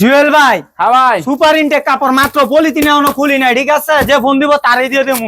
জুয়েল ভাই হ্যাঁ ভাই। সুপার ইনটেক কাপড় মাত্র পলিথিনে এখনও খুলি নাই ঠিক আছে? যে ফোন দিব তারই দিয়ে দেবো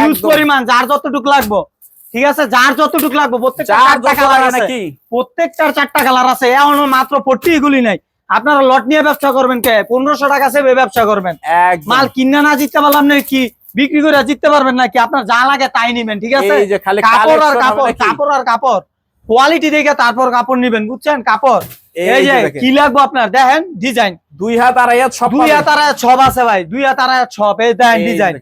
ইউজ পরিমাণ যার যতটুক লাগবো ঠিক আছে? যার যতটুক লাগবে প্রত্যেকটা কালার আছে। নাকি? প্রত্যেকটার চারটা কালার আছে এখনও মাত্র পট্টি গুলি নাই। আপনারা লট নিয়ে ব্যবসা করবেন কে? পনেরোশো টাকা সেবে ব্যবসা করবেন। মাল কিনে না জিততে পারলাম না কি? বিক্রি করে জিততে পারবেন নাকি আপনার যা লাগে তাই নিবেন ঠিক আছে? কাপড় আর কাপড় কাপড় আর কাপড়। কোয়ালিটি দেখে তারপর কাপড় নিবেন বুঝছেন? কাপড়। এই যে দেখেন। কি লাগবে আপনার? দেখেন ডিজাইন দুই হাত আড়াই হাত সব দুই হাত আড়াই হাত ছপ আছে ভাই। দুই হাত আড়াই হাত ছপ এই দেখেন ডিজাইন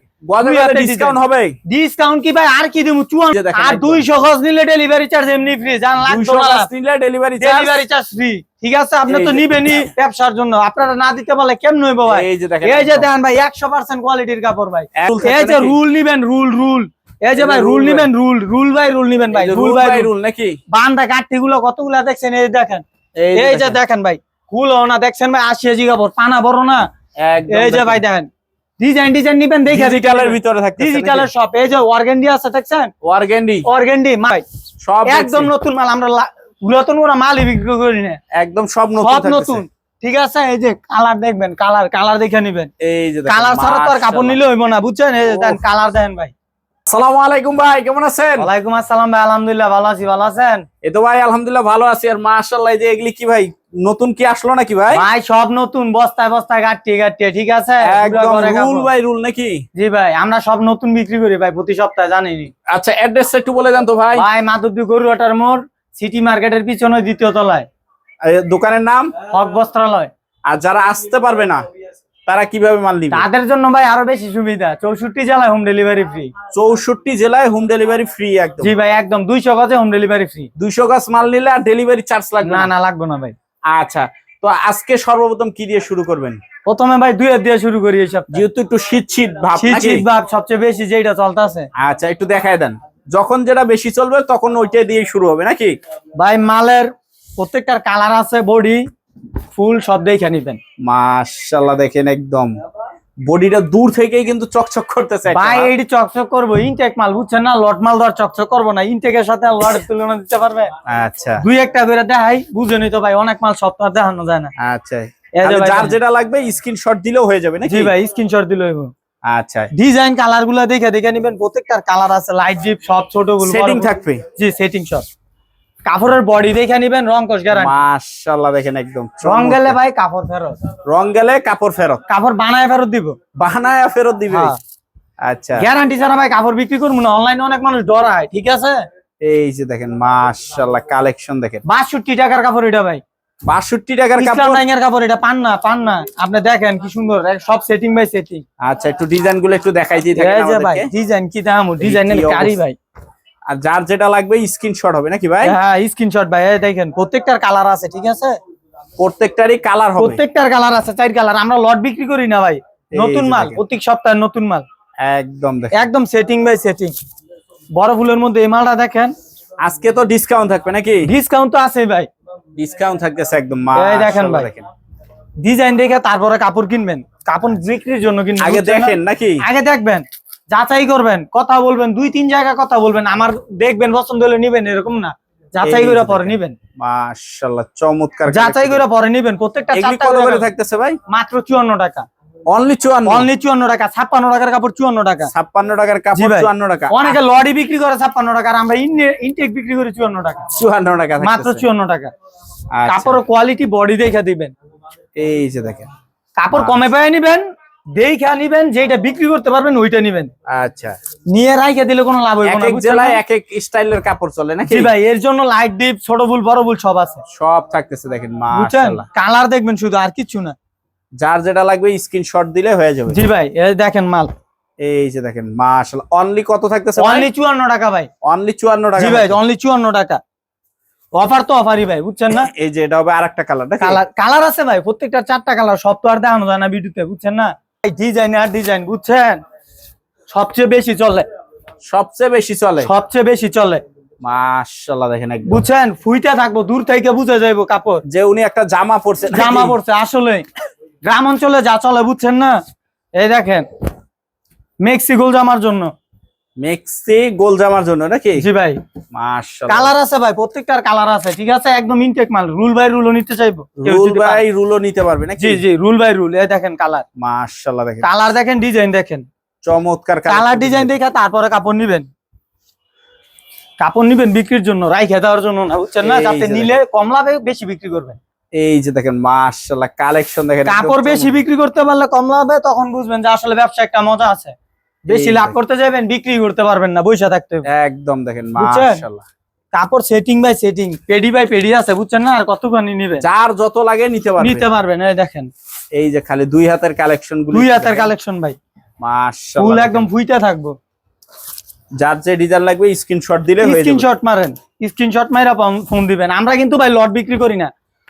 দুই হাতের ডিসকাউন্ট design। হবে ডিসকাউন্ট কি ভাই? আর কি দিব চুয়ান যে দেখেন আর দুইশো গজ নিলে ডেলিভারি চার্জ এমনি ফ্রি জান লাগতো 200 না। গাছ নিলে ডেলিভারি ডেলিভারি চার্জ ফ্রি ঠিক আছে? আপনি তো নিবেনই ব্যবসার জন্য। আপনারা না দিতে পারলে কেমন হইব ভাই? এই যে দেখেন এই যে দেখেন ভাই একশো পার্সেন্ট কোয়ালিটির কাপড় ভাই। এই যে রুল নিবেন রুল রুল। এই যে ভাই রুল নিবেন রুল। রুল ভাই রুল নিবেন ভাই। রুল ভাই রুল। নাকি? বান্দা কাঠি গুলো কতগুলা দেখছেন? এই দেখেন। এই যে দেখেন। ভাই কুল না দেখছেন ভাই আশি কেজি কাপড় পানা বড় না। এই যে ভাই দেখেন ডিজাইন ডিজাইন নিবেন দেখে ডিজিটালের ভিতরে থাকতেছে ডিজিটালের শপ এই যে অর্গেন্ডি আছে দেখছেন? ওয়ারগেন্ডি অর্গেন্ডি ভাই সব একদম নতুন মাল আমরা পুরাতন ওরা মালই বিক্রি করি না। একদম সব নতুন সব নতুন। ঠিক আছে এই যে কালার দেখবেন কালার কালার দেখে নিবেন। এই যে কালার ছাড়া তো আর কাপড়। নিলে হইব না বুঝছেন? এই যে কালার দেন ভাই। আসসালামু আলাইকুম ভাই কেমন আছেন? ওয়ালাইকুম আসসালাম ভাই আলহামদুলিল্লাহ ভালো আছি ভালো আছেন? এই তো ভাই আলহামদুলিল্লাহ ভালো আছি। আর মাশাআল্লাহ যে এগুলি কি ভাই নতুন কি আসলো নাকি ভাই? ভাই সব নতুন বস্তায় বস্তায় গাঁটিয়ে গাঁটিয়ে ঠিক আছে? একদম রুল কাপড়। রুল নাকি? জি ভাই আমরা সব নতুন বিক্রি করি ভাই প্রতি সপ্তাহে জানিনি আচ্ছা অ্যাড্রেসটা একটু বলে দেন তো ভাই। ভাই মাধবদী গরুয়াটার মোড় সিটি মার্কেটের পিছনে দ্বিতীয় তলায়। দোকানের নাম? হক বস্ত্রালয়। আর যারা আসতে পারবে না তারা কীভাবে মাল নিবে? তাদের জন্য ভাই আরও বেশি সুবিধা। চৌষট্টি জেলায় হোম ডেলিভারি ফ্রি চৌষট্টি জেলায় হোম ডেলিভারি ফ্রি একদম। জি ভাই একদম। দুইশো গজে হোম ডেলিভারি ফ্রি দুইশো গাছ মাল নিলে আর ডেলিভারি চার্জ লাগবে না না? লাগবে না ভাই। আচ্ছা তো আজকে সর্বপ্রথম কি দিয়ে শুরু করবেন? প্রথমে ভাই দুই দিয়ে শুরু করি এইসব যেহেতু একটু শীত শীত ভাব শীত শীত ভাব সবচেয়ে বেশি যেটা চলতেছে। আচ্ছা একটু দেখায় দেন। যখন যেটা বেশি চলবে তখন ওইটা দিয়ে শুরু হবে নাকি? ভাই মালের প্রত্যেকটার কালার আছে বডি ফুল সব দেখে নিবেন। মাশাল্লাহ দেখেন একদম। বডিটা দূর থেকেই কিন্তু চকচক করতেছে। ভাই এটি চকচক করব ইনটেক মাল বুঝছেন না? লট মাল ধর চকচক করব না। ইনটেকের সাথে লটের তুলনা দিতে পারবে? আচ্ছা। দুই একটা করে দেখাই বুঝেনি তো ভাই অনেক মাল সপ্তাহ দেখানো যায় না। আচ্ছা। যার যেটা লাগবে স্ক্রিনশট দিলেও হয়ে যাবে নাকি? জি ভাই স্ক্রিনশট দিল আচ্ছা। ডিজাইন কালারগুলো দেখে দেখে নিবেন প্রত্যেকটার কালার আছে লাইট জিপ সব ছোটগুলো সেটিং থাকবে? জি সেটিং সব। কাপড়ের বডি দেখে নিবেন রং কস গ্যারান্টি মাশাল্লাহ দেখেন একদম রং গেলে ভাই কাপড় ফেরত। রং গেলে কাপড় ফেরত। কাপড় বানায় ফেরত দিব। বানায় ফেরত দিবে। হ্যাঁ। আচ্ছা। গ্যারান্টি ছাড়া ভাই কাপড় বিক্রি করব না অনলাইনে অনেক মানুষ ডরায় ঠিক আছে? এই যে দেখেন মাশাল্লাহ কালেকশন দেখেন। বাষট্টি টাকার কাপড় এটা ভাই। বাষট্টি টাকার ইসলাম কাপড় লাইনের কাপড় এটা পান না পান না। আপনি দেখেন কি সুন্দর সব সেটিং বাই সেটিং আচ্ছা একটু ডিজাইনগুলো একটু দেখাই দিই যে ভাই ডিজাইন কি দাম ডিজাইনের কারি ভাই। আর যার যেটা লাগবে স্ক্রিনশট হবে নাকি ভাই? হ্যাঁ স্ক্রিনশট ভাই এই দেখেন প্রত্যেকটার কালার আছে ঠিক আছে? প্রত্যেকটারই কালার হবে। প্রত্যেকটার কালার আছে চার কালার আমরা লট বিক্রি করি না ভাই। নতুন মাল। প্রত্যেক সপ্তাহে নতুন মাল। একদম একদম সেটিং বাই সেটিং বড় ফুলের মধ্যে এই মালটা দেখেন। আজকে তো ডিসকাউন্ট থাকবে নাকি? ডিসকাউন্ট তো আছে ভাই। ডিসকাউন্ট থাকতেছে একদম এই দেখেন ভাই। দেখেন। ডিজাইন দেখে তারপরে কাপড় কিনবেন। কাপড় বিক্রির জন্য কিনবেন আগে দেখেন নাকি? আগে দেখবেন। যাচাই করবেন কথা বলবেন দুই তিন জায়গা কথা বলবেন আমার দেখবেন পছন্দ হলে নিবেন এরকম না। যাচাই করে পরে নিবেন। মাশাআল্লাহ চমৎকার যাচাই করে পরে নিবেন প্রত্যেকটা চারটা করে থাকতেছে ভাই? মাত্র চুয়ান্ন টাকা। অনলি 54 অনলি চুয়ান্ন টাকা ছাপ্পান্ন টাকার কাপড় চুয়ান্ন টাকা। 56 টাকার কাপড় 54 টাকা। অনেকে লরি বিক্রি করে ছাপ্পান্ন টাকা আর আমরা ইনটেক বিক্রি করি চুয়ান্ন টাকা। 54 টাকা মাত্র থাকতেছে চুয়ান্ন টাকা। আচ্ছা, কাপড় কোয়ালিটি বডি দেখে দিবেন। এই যে দেখেন। কাপড় কমে পায়ে নিবেন দেখে নিবেন যেটা বিক্রি করতে পারবেন ওইটা নিবেন। আচ্ছা। নিয়ে রাইখে দিলে কোনো লাভ হইব না এক জেলায় এক এক স্টাইলের কাপড় চলে নাকি? জি ভাই এর জন্য লাইট ডিপ ছোট বুল বড় বুল সব আছে। সব থাকতেছে দেখেন মাশাআল্লাহ। কালার দেখবেন শুধু আর কিচ্ছু না। যার যেটা লাগবে স্ক্রিনশট দিলে হয়ে যাবে। জি ভাই এই দেখেন মাল। এই যে দেখেন মাশাআল্লাহ। অনলি কত থাকতেছে অনলি চুয়ান্ন টাকা ভাই। অনলি 54 টাকা জি ভাই অনলি চুয়ান্ন টাকা। অফার তো অফারই ভাই বুঝছেন না? এই যে এটা হবে আরেকটা কালার কালার কালার আছে ভাই প্রত্যেকটা চারটা কালার সব তো আর দেখানো যায় না ভিডিওতে বুঝছেন না? ডিজাইন আর ডিজাইন বুঝছেন? সবচেয়ে বেশি চলে। সবচেয়ে বেশি চলে। সবচেয়ে বেশি চলে। মাশাআল্লাহ দেখেন একদম। বুঝছেন? ফুইটা থাকব দূর থেকে বুঝে যাইবো কাপড়। যে উনি একটা জামা পরছে জামা পড়ছে আসলে গ্রাম অঞ্চলে যা চলে বুঝছেন না? এই দেখেন মেক্সিকোল জামার জন্য। মেক্সি গোল জামার জন্য নাকি? জি ভাই। মাশাআল্লাহ। কালার আছে ভাই প্রত্যেকটার কালার আছে ঠিক আছে? একদম ইনটেক মাল রুল বাই রুলও নিতে চাইব। Rule by. রুলও নিতে পারবে নাকি? জি জি রুল বাই রুল এই দেখেন কালার মাশাআল্লাহ দেখেন। কালার দেখেন ডিজাইন দেখেন। চমৎকার কালার ডিজাইন দেখে তারপরে কাপড় নিবেন। কাপড় নিবেন বিক্রির জন্য রাইখে দেওয়ার জন্য না বুঝছেন না? যাতে নিলে কম লাভে বেশি বিক্রি করবেন। এই যে দেখেন মাশাআল্লাহ কালেকশন দেখেন। কাপড় বেশি বিক্রি করতে পারলে কম লাভে তখন বুঝবেন যে আসলে ব্যবসা একটা মজা আছে। বেশি লাভ করতে যাবেন বিক্রি করতে পারবেন না বৈশা থাকতে একদম দেখেন মাশাআল্লাহ। কাপড় সেটিং বাই সেটিং পেডি বাই পেডি আছে বুঝছেন না? আর কতখানি নিবেন যার যত লাগে নিতে পারবে। নিতে পারবেন এই দেখেন। এই যে খালি দুই হাতের কালেকশনগুলো দুই হাতের কালেকশন ভাই। ফুল একদম ফুইটা থাকব। যার যে ডিজাইন লাগবে স্ক্রিনশট দিলে হয়ে যাবে। স্ক্রিনশট মারেন স্ক্রিনশট মাইরা ফোন দিবেন। আমরা কিন্তু ভাই লট বিক্রি করি না।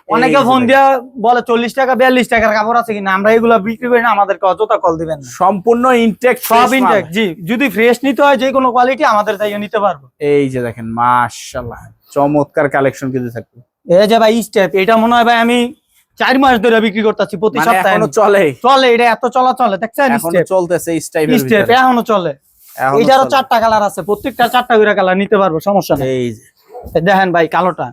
অনেকে ফোন দিয়া বলে চল্লিশ টাকা বিয়াল্লিশ টাকার কাপড় আছে কিনা আমরা এগুলো বিক্রি করি না আমাদেরকে অযথা কল দিবেন না। সম্পূর্ণ ইনটেক সব ইনটেক জি যদি ফ্রেশ নিতে হয় যে কোনো কোয়ালিটি আমাদের তাই নিতে পারব। এই যে দেখেন মাশাআল্লাহ চমৎকার কালেকশন কিন্তু থাকবে। এই যে ভাই স্টেপ এটা মনে হয় ভাই আমি চার মাস ধরে বিক্রি করতেছি প্রতি মানে সপ্তাহে। এখনও চলে। চলে এটা এত চলা চলে দেখছেন এখনও চলতেছে এই স্টেপ এখনও চলে। এটারও চারটা কালার আছে প্রত্যেকটা চারটা করে কালার নিতে পারব সমস্যা নেই। এই যে। দেখেন ভাই কালোটা।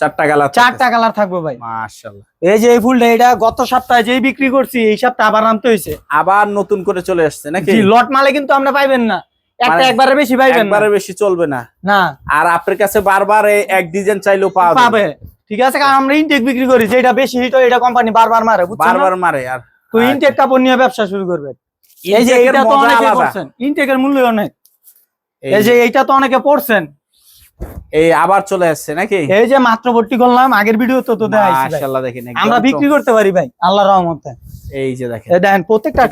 চারটা কালার চারটা কালার থাকবে ভাই। মাশাআল্লাহ। এই যে এই ফুলটা এটা গত সপ্তাহে যেই বিক্রি করছি এই সপ্তাহে আবার হয়েছে। আবার নতুন করে চলে আসছে নাকি? লট মালে কিন্তু আমরা পাইবেন না। একটা মানে একবারে বেশি পাইবেন একবারে বেশি চলবে না। না। আর আপনার কাছে বারবার এক ডিজাইন চাইলেও পাওয়া পাবে। ঠিক আছে কারণ আমরা ইনটেক বিক্রি করি যেটা বেশি হিট হয় এটা কোম্পানি বারবার মারে বারবার মারে আর তো ইনটেক কাপড় নিয়ে ব্যবসা শুরু করবে। এই যে Intake তো অনেকে আলাদা। ইনটেকের মূল্য অনেক। এই এই যে এইটা তো অনেকে পড়ছেন। এই আবার চলে আসছে নাকি? এই যে মাত্র ভর্তি করলাম আগের ভিডিও তো তো। মাশাআল্লাহ দেখেন আমরা বিক্রি করতে পারি ভাই আল্লাহর রহমতে। এই যে দেখেন। দেখেন প্রত্যেকটা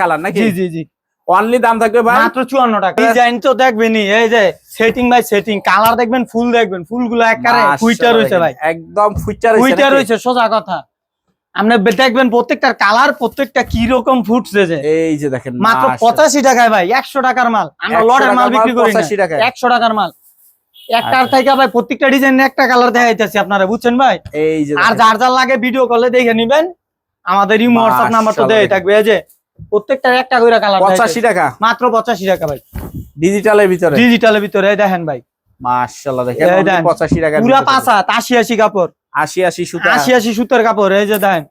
কালার নাকি? জি জি জি। অনলি দাম থাকবে ভাই? মাত্র চুয়ান্ন টাকা। ডিজাইন তো দেখবেনই এই যে সেটিং বাই সেটিং কালার দেখবেন ফুল দেখবেন ফুলগুলো একবারে ফুইটা রয়েছে ভাই। একদম ফুইটা রয়েছে সোজা কথা। আপনি দেখবেন প্রত্যেকটার কালার প্রত্যেকটা কি রকম ফুটছে যে। এই যে দেখেন মাত্র মাশাআল্লাহ। পঁচাশি টাকায় ভাই একশো টাকার মাল। আমরা 100 লটের মাল বিক্রি করি 85 টাকায়। একশো টাকার মাল। একটার আচ্ছা। থেকে ভাই প্রত্যেকটা ডিজাইন একটা কালার দেখাইতেছি আপনারা বুঝছেন ভাই? এই যে আর যার যার লাগে ভিডিও কলে দেখে নিবেন। আমাদের ইমো হোয়াটসঅ্যাপ নাম্বার তো দেয় থাকবে। এই যে প্রত্যেকটার একটা করে কালার পঁচাশি টাকা। মাত্র পঁচাশি টাকা ভাই। ডিজিটালের ভিতরে? ডিজিটালের ভিতরে দেখেন ভাই। মাশাআল্লাহ দেখেন এই only দেন। 85 টাকা পুরা পাঁচ হাত আশি আশি কাপড়। 80 80 সুতা। আশি আশি সুতার কাপড় এই যে দেখেন।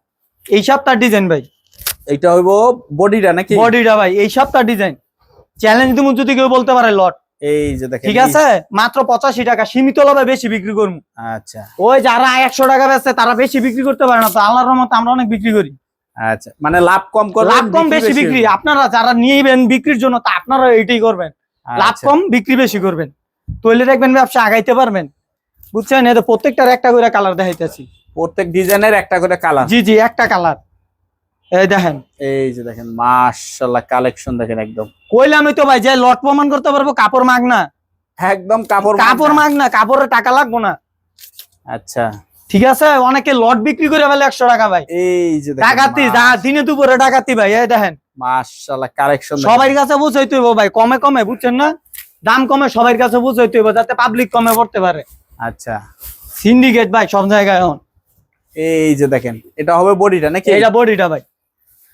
এই সপ্তাহ ডিজাইন ভাই। এটা হইবো বডিটা নাকি? বডিটা ভাই এই সপ্তাহ ডিজাইন চ্যালেঞ্জ তুমি যদি কেউ বলতে পারে লট। এই যে দেখেন ঠিক আছে? মাত্র পঁচাশি টাকা সীমিত লাভে বেশি বিক্রি করব। আচ্ছা। ওই যারা একশো টাকা বেচছে তারা বেশি বিক্রি করতে পারে না তো আল্লাহর রহমতে আমরা অনেক বিক্রি করি। আচ্ছা মানে লাভ কম করবেন লাভ কম বেশি বিক্রি। আপনারা যারা নিয়েবেন বিক্রির জন্য তা আপনারা এইটাই করবেন। লাভ আচ্ছা। কম বিক্রি বেশি করবেন। তৈলে দেখবেন ব্যবসা আগাইতে পারবেন। বুঝছেন? এটা প্রত্যেকটার একটা করে কালার দেখাইতেছি। প্রত্যেক ডিজাইনের একটা করে কালার। জি জি একটা কালার। এই দেখেন। এই যে দেখেন মাশাআল্লাহ কালেকশন দেখেন একদম। কইলে আমি তো ভাই যে লট প্রমাণ করতে পারব কাপড় মাগ না। একদম কাপড় কাপড় মাগ না কাপড়ের টাকা লাগবো না। আচ্ছা। ঠিক আছে অনেকে লট বিক্রি করে ফেলে একশো টাকা ভাই। এই যে ডাকাতি দিনে দুপুরে ডাকাতি ভাই এই দেখেন। মাশাআল্লাহ কালেকশন সবার কাছে বুঝাইতে হইব ভাই কমে কমে বুঝছেন না? দাম কমে সবার কাছে বুঝাইতে হইব যাতে পাবলিক কমে পড়তে পারে। আচ্ছা। সিন্ডিকেট ভাই সব জায়গায় এখন এই যে দেখেন এটা হবে বডিটা নাকি? এইটা বডিটা ভাই।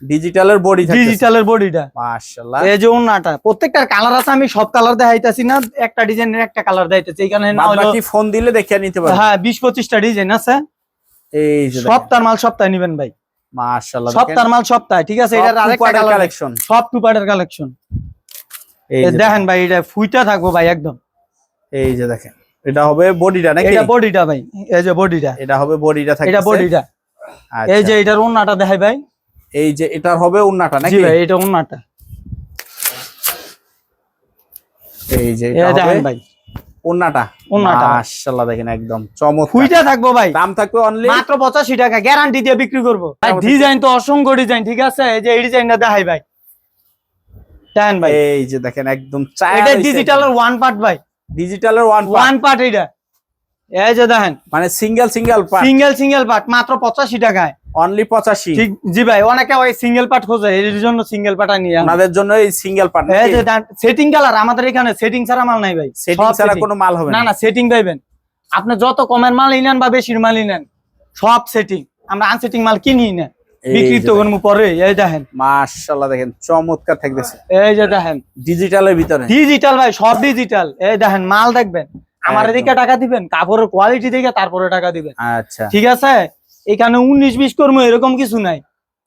ডিজিটালের বডি ডিজিটালের বডিটা মাশাআল্লাহ। এই যে ওন্নাটা প্রত্যেকটার কালার আছে আমি সব কালার দেখাইতাছি না একটা ডিজাইনের একটা কালার দেখাইতেছি। এখানে না হলো বাকি ফোন দিলে দেখিয়ে নিতে পারবেন হ্যাঁ বিশ পঁচিশটা ডিজাইন আছে। এই যে দেখেন। সপ্তাহ মাল সপ্তাহে নিবেন ভাই। মাশাআল্লাহ সপ্তাহ মাল সপ্তাহে ঠিক আছে? এটার আরেকটা কালেকশন সব টু পার্টের কালেকশন এই যে দেখেন ভাই এটা ফুইটা থাকব ভাই একদম। এই যে দেখেন এটা হবে বডিটা নাকি? এটা বডিটা ভাই এই যে বডিটা এটা হবে বডিটা থাকছে এটা বডিটা এই যে এটার ওন্নাটা দেখাই ভাই। এই যে এটার হবে উন্নাটা নাকি? ভাই এটা ওন্নাটা এই যে এটা হবে ভাই। উন্নাটা। ওন্নাটা। মাশাআল্লাহ দেখেন একদম চমৎকার। ফুইটা থাকব ভাই। দাম থাকবে অনলি মাত্র পঁচাশি টাকা গ্যারান্টি দিয়ে বিক্রি করব। কেমন ডিজাইন তো অসংখ্য ডিজাইন ঠিক আছে? এই যে এই ডিজাইনটা দেখাই ভাই। দেখেন ভাই। এই যে দেখেন একদম এটা ডিজিটালের ওয়ান পার্ট ভাই। ডিজিটালের ওয়ান ওয়ান পার্ট এটা এই যে দেখেন। মানে single single part single single part মাত্র পঁচাশি টাকায়। অনলি পঁচাশি। ঠিক জি ভাই অনেকে ওই সিঙ্গেল পার্ট খোঁজে এর জন্য সিঙ্গেল পার্ট নিয়ে আনা। ওনাদের জন্য এই সিঙ্গেল পার্ট এই যে সেটিং কালার আমাদের এখানে সেটিং ছাড়া মাল নাই ভাই। সেটিং ছাড়া কোনো মাল হবে না। না সেটিং পাইবেন। আপনি যত কমের মাল নেন বা বেশির মালই নেন সব সেটিং আমরা আনসেটিং মাল কিনি না। করব পরে এই দেখেন। মাশাআল্লাহ দেখেন চমৎকার থাকতেছে। এই যে দেখেন। ডিজিটালের ভিতরে। ডিজিটাল ভাই সব ডিজিটাল এই দেখেন মাল দেখবেন। আমার। এদিকে টাকা দিবেন কাপড়ের কোয়ালিটি দেখে তারপরে টাকা দিবেন। আচ্ছা। ঠিক আছে? এখানে উনিশ বিশ করব এরকম কিছু নাই।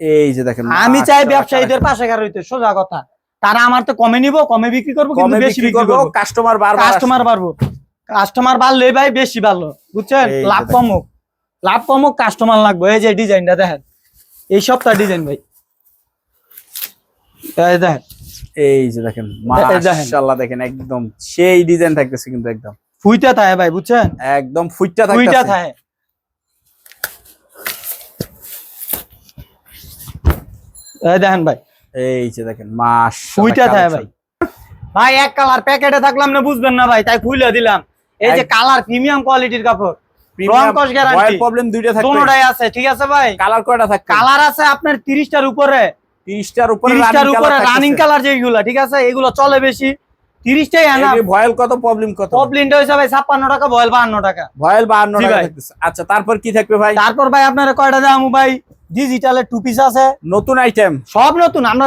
এই যে দেখেন আমি চাই ব্যবসায়ীদের পাশে কার হইতে সোজা কথা। তারা আমার তো কমে নিব কমে বিক্রি করব কিন্তু বেশি বিক্রি করব কাস্টমার বারবার কাস্টমার বাড়বো। কাস্টমার বাড়লে ভাই বেশি বাড়লো বুঝছেন? লাভ দেখেন। কমুক। লাভ কমুক কাস্টমার লাগবে। এই যে ডিজাইনটা দেখেন এই সপ্তাহ ডিজাইন ভাই। দেখেন। এই যে দেখেন। মাশাআল্লাহ দেখেন একদম সেই ডিজাইন থাকতেছে কিন্তু একদম। ফুইটা থাকে ভাই বুঝছেন? একদম ফুইটা থাকতেছে। থাকে দেখেন ভাই। এই যে দেখেন ফুইটা থাকে ভাই। ভাই এক কালার প্যাকেটে থাকলাম না বুঝবেন না ভাই তাই ফুইলে দিলাম। এই যে কালার প্রিমিয়াম কোয়ালিটির কাপড় দুইটা আছে ঠিক আছে ভাই? কালার কয়টা কালার আছে আপনার উপরে। 30টার উপরে উপরে রানিং কালার যেগুলো ঠিক আছে? এগুলো চলে বেশি। তিরিশটাই আনা ভয়েল কত প্রবলেম কত? ভাই ছাপ্পান্ন টাকা ভয়েল 52 টাকা। ভাই। আচ্ছা তারপর কি থাকবে ভাই? তারপর ভাই আপনারা কয়টা দাম ভাই? ডিজিটালের টু পিস আছে। নতুন আইটেম সব নতুন আমরা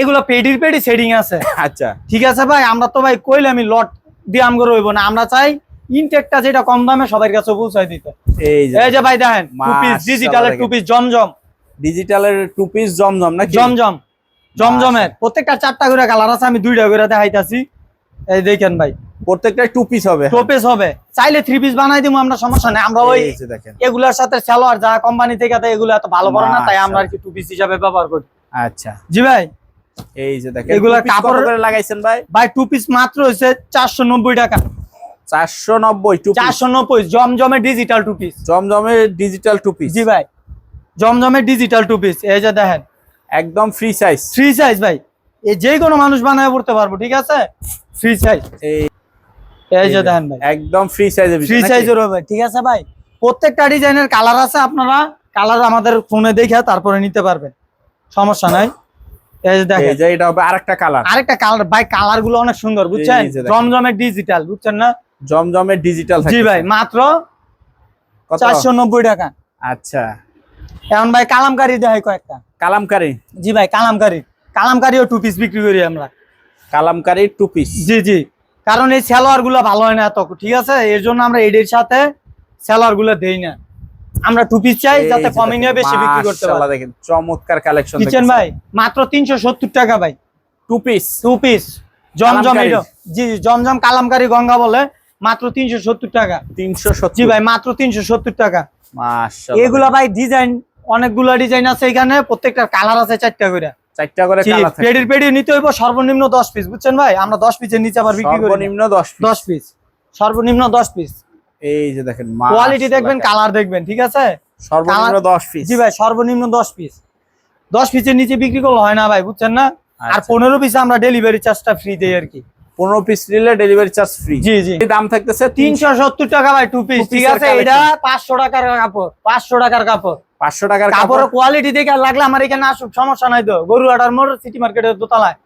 এগুলো পেডির পেডি সেডিং আছে। আচ্ছা। ঠিক আছে ভাই আমরা তো ভাই কইলে আমি লট দিয়ে আমগো রইব না আমরা চাই ইনটেকটা যেটা কম দামে সবার কাছে পৌঁছাই দিতে। এই যে এই যে ভাই দেখেন টু পিস ডিজিটালের। টু পিস জমজম। ডিজিটালের টু পিস জমজম নাকি? জমজম জমজমের। প্রত্যেকটা চারটা করে কালার আছে আমি দুইটা করে দেখাইতাছি। এই দেখেন ভাই প্রত্যেকটা টু পিস হবে। টোপেস হবে। চাইলে থ্রি পিস বানাই দিব আমরা সমস্যা নেই। আমরা ওই যে এগুলার সাথে সালোয়ার যা কোম্পানি থেকে এগুলো এত ভালো করে না তাই আমরা আর কি টু পিস হিসাবে ব্যবহার করি। আচ্ছা। জি ভাই। এই যে দেখেন এগুলা কাপড়ের- করে লাগাইছেন ভাই? ভাই টু পিস মাত্র চারশো নব্বই টাকা। 490 টু পিস চারশো নব্বই জমজমের ডিজিটাল টু পিস জমজমের ডিজিটাল টু পিস জি ভাই। জমজমের ডিজিটাল টু পিস এই যে দেখেন। একদম ফ্রি সাইজ ফ্রি সাইজ ভাই। এই যে কোনো মানুষ বানায় পড়তে পারব ঠিক আছে? ফ্রি সাইজ এই এই যে দেখেন ভাই। একদম ফ্রি সাইজের ফ্রি সাইজের হবে ঠিক আছে ভাই? প্রত্যেকটা ডিজাইনের কালার আছে আপনারা কালার আমাদের ফোনে দেখে তারপরে নিতে পারবেন। সমস্যা নাই। এটা হবে আরেকটা কালার আরেকটা কালার ভাই কালারগুলো অনেক সুন্দর বুঝছেন। জমজমের ডিজিটাল বুঝছেন না? জমজমের ডিজিটাল জি ভাই মাত্র চারশো নব্বই টাকা। আচ্ছা। এখন ভাই কালামকারি দেয় কয়েকটা। কালামকারি? জি ভাই কালামকারি। কালামকারিও টু পিস বিক্রি করি আমরা। কালামকারি টু পিস জি জি। কারণ এই সালোয়ারগুলো ভালো হয় না এত ঠিক আছে? এর জন্য আমরা এডের সাথে সালোয়ারগুলো দেই না। আমরা টু পিস চাই যাতে কমে নিয়ে বেশি বিক্রি করতে পারি। দেখেন চমৎকার কালেকশন কিচেন ভাই মাত্র তিনশো সত্তর টাকা ভাই। টু পিস টু পিস জমজম। জি জমজম কালামকারি গঙ্গা বলে মাত্র তিনশো সত্তর টাকা। তিনশো জি ভাই মাত্র তিনশো সত্তর টাকা। মাশাআল্লাহ এগুলা ভাই ডিজাইন অনেকগুলা ডিজাইন আছে এখানে প্রত্যেকটা কালার আছে চারটা করে। চারটা করে কালার থাকে পেডির পেডি নিতে হইব সর্বনিম্ন দশ পিস বুঝছেন ভাই? আমরা দশ পিসের নিচে আবার বিক্রি করি। না। সর্বনিম্ন 10 পিস পিস সর্বনিম্ন পিস এই যে দেখেন কোয়ালিটি দেখবেন কালার দেখবেন ঠিক আছে? সর্বনিম্ন কালার- 10 পিস জি ভাই সর্বনিম্ন দশ পিস দশ পিসের নিচে বিক্রি করলে হয় না ভাই বুঝছেন না? আর আচ্ছা। পনেরো পিসে আমরা ডেলিভারি চার্জটা ফ্রি দেই আর কি। 15 পিস নিলে ডেলিভারি চার্জ ফ্রি জি জি। দাম থাকতেছে 300 তিনশো সত্তর টাকা ভাই টু পিস ঠিক আছে? এটা পাঁচশো টাকার কাপড় পাঁচশো টাকার কাপড়। 500 টাকার কাপড়ের কাপড় কোয়ালিটি দেখে লাগলে আমার এখানে আসুক সমস্যা নাই তো। গরু আটার মোড় সিটি মার্কেটের দোতলায়।